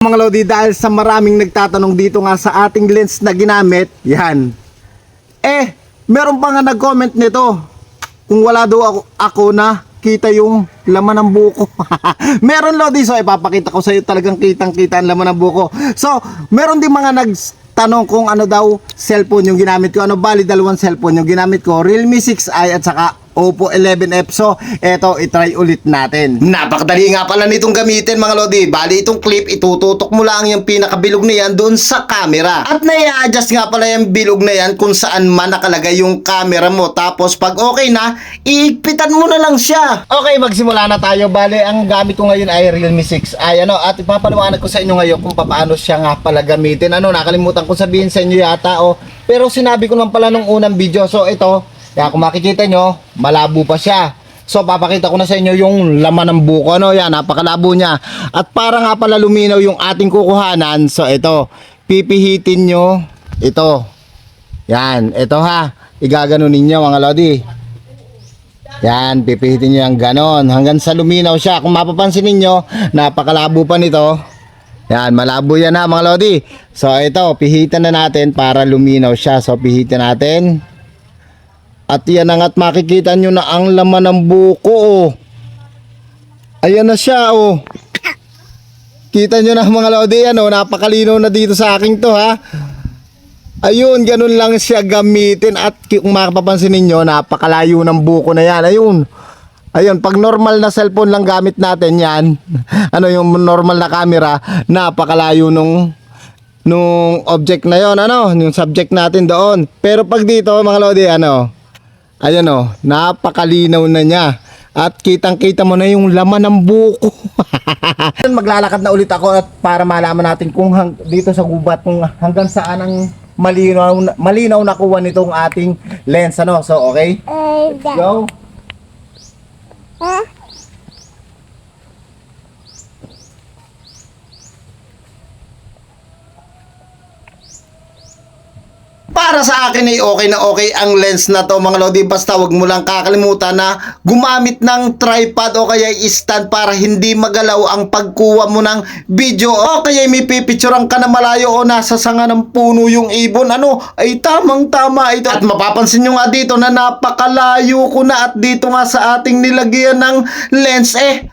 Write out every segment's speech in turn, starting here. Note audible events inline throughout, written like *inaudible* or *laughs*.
Mga Lodi, dahil sa maraming nagtatanong dito nga sa ating lens na ginamit, yan. Eh, meron pa nga nag-comment nito. Kung wala daw ako, ako na kita yung laman ng buko. *laughs* meron Lodi, so ipapakita ko sa iyo talagang kitang-kita ang laman ng buko. So, meron din mga nagtanong kung ano daw cellphone yung ginamit ko. Ano bali dalawang cellphone yung ginamit ko. Realme 6i at saka Oppo 11F. So, eto, itry ulit natin. Napakadali nga pala nitong gamitin mga Lodi. Bali itong clip, itututok mo lang yung pinakabilog na yan doon sa camera. At nai-adjust nga pala yung bilog na yan kung saan man nakalagay yung camera mo. Tapos pag okay na, iigpitan mo na lang siya. Okay, magsimula na tayo. Bali, ang gamit ko ngayon ay Realme 6. Ay, ano, at ipapaliwanag ko sa inyo ngayon kung paano siya nga pala gamitin. Ano, nakalimutan ko sabihin sa inyo yata, oh. Pero sinabi ko naman pala nung unang video. So, ito, kaya kung makikita nyo, malabo pa siya. So papakita ko na sa inyo yung laman ng buko ano yan, napakalabo niya. At para nga pala luminaw yung ating kukuhanan, so ito, pipihitin nyo ito. Yan, ito ha. Igagano ninyo mga lodi. Yan, pipihitin nyo yung ganon. Hanggang sa luminaw siya. Kung mapapansin ninyo, napakalabo pa nito. Yan, malabo yan ha mga lodi. So ito, pihitan na natin para luminaw siya. So pihitin natin. At yan ang at makikita nyo na ang laman ng buko oh. Ayan na siya oh. Kita nyo na mga lodi yan oh. Napakalinaw na dito sa aking to ha. Ayun, ganun lang siya gamitin at kung makapapansin ninyo, napakalayo ng buko na yan. Ayun. Ayun, pag normal na cellphone lang gamit natin yan, *laughs* ano yung normal na camera, napakalayo nung nung object na yon ano, yung subject natin doon. Pero pag dito, mga lodi, ano, ayan oh, napakalinaw na niya. At kitang-kita mo na yung laman ng buko. *laughs* Maglalakad na ulit ako at para malaman natin kung hang, dito sa gubat kung hanggang saan ang malinaw malinaw na kuha nitong ating lens ano. So, okay? Let's go. Para sa akin ay okay na okay ang lens na to mga lodi. Basta wag mo lang kakalimutan na gumamit ng tripod o kaya stand para hindi magalaw ang pagkuha mo ng video. O kaya may pipicturean ka na malayo o nasa sanga ng puno yung ibon. Ano? Ay tamang tama ito. At mapapansin nyo nga dito na napakalayo ko na at dito nga sa ating nilagyan ng lens eh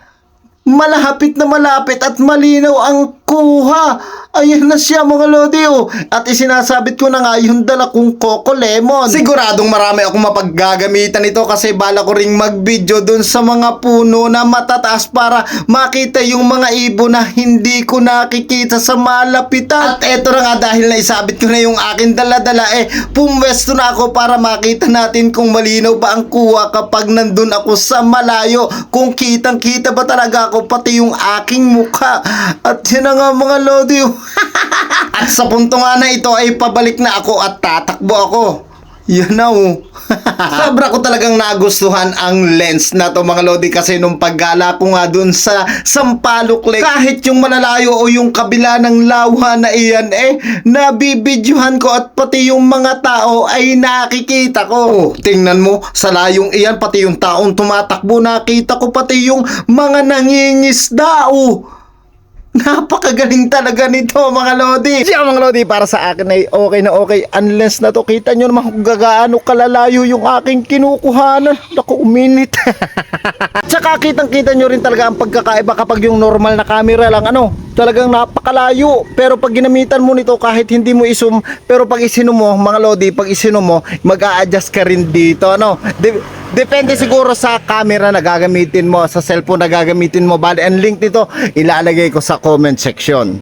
malapit na malapit at malinaw ang kuha. Ayan na siya mga lodi oh. At isinasabit ko na nga yung dala kong Coco Lemon. Siguradong marami akong mapaggagamitan ito kasi bala ko ring mag-video dun sa mga puno na matataas para makita yung mga ibon na hindi ko nakikita sa malapitan. At eto na nga dahil naisabit ko na yung aking dala-dala eh pumwesto na ako para makita natin kung malinaw ba ang kuha kapag nandun ako sa malayo. Kung kitang-kita ba talaga ako pati yung aking mukha. At yun na nga mga lodi. *laughs* at sa punto nga na ito ay pabalik na ako at tatakbo ako. Yan na oh. *laughs* Sobra ko talagang nagustuhan ang lens na to mga lodi kasi nung paggala ko nga dun sa Sampaloc Lake kahit yung malalayo o yung kabila ng lawa na iyan eh nabibidyohan ko at pati yung mga tao ay nakikita ko. Oh, tingnan mo sa layong iyan pati yung taong tumatakbo nakita ko pati yung mga nangingisda oh. Napakagaling talaga nito mga Lodi. Siya mga Lodi para sa akin ay okay na okay. Unless na to kita nyo naman kung gagaano kalalayo yung aking kinukuhanan. Naku, uminit. *laughs* Tsaka kitang kita nyo rin talaga ang pagkakaiba kapag yung normal na camera lang ano. Talagang napakalayo. Pero pag ginamitan mo nito kahit hindi mo isum. Pero pag isino mo mga Lodi, pag isino mo mag-a-adjust ka rin dito ano. Di- Depende siguro sa camera na gagamitin mo, sa cellphone na gagamitin mo. Bali, ang link nito ilalagay ko sa comment section.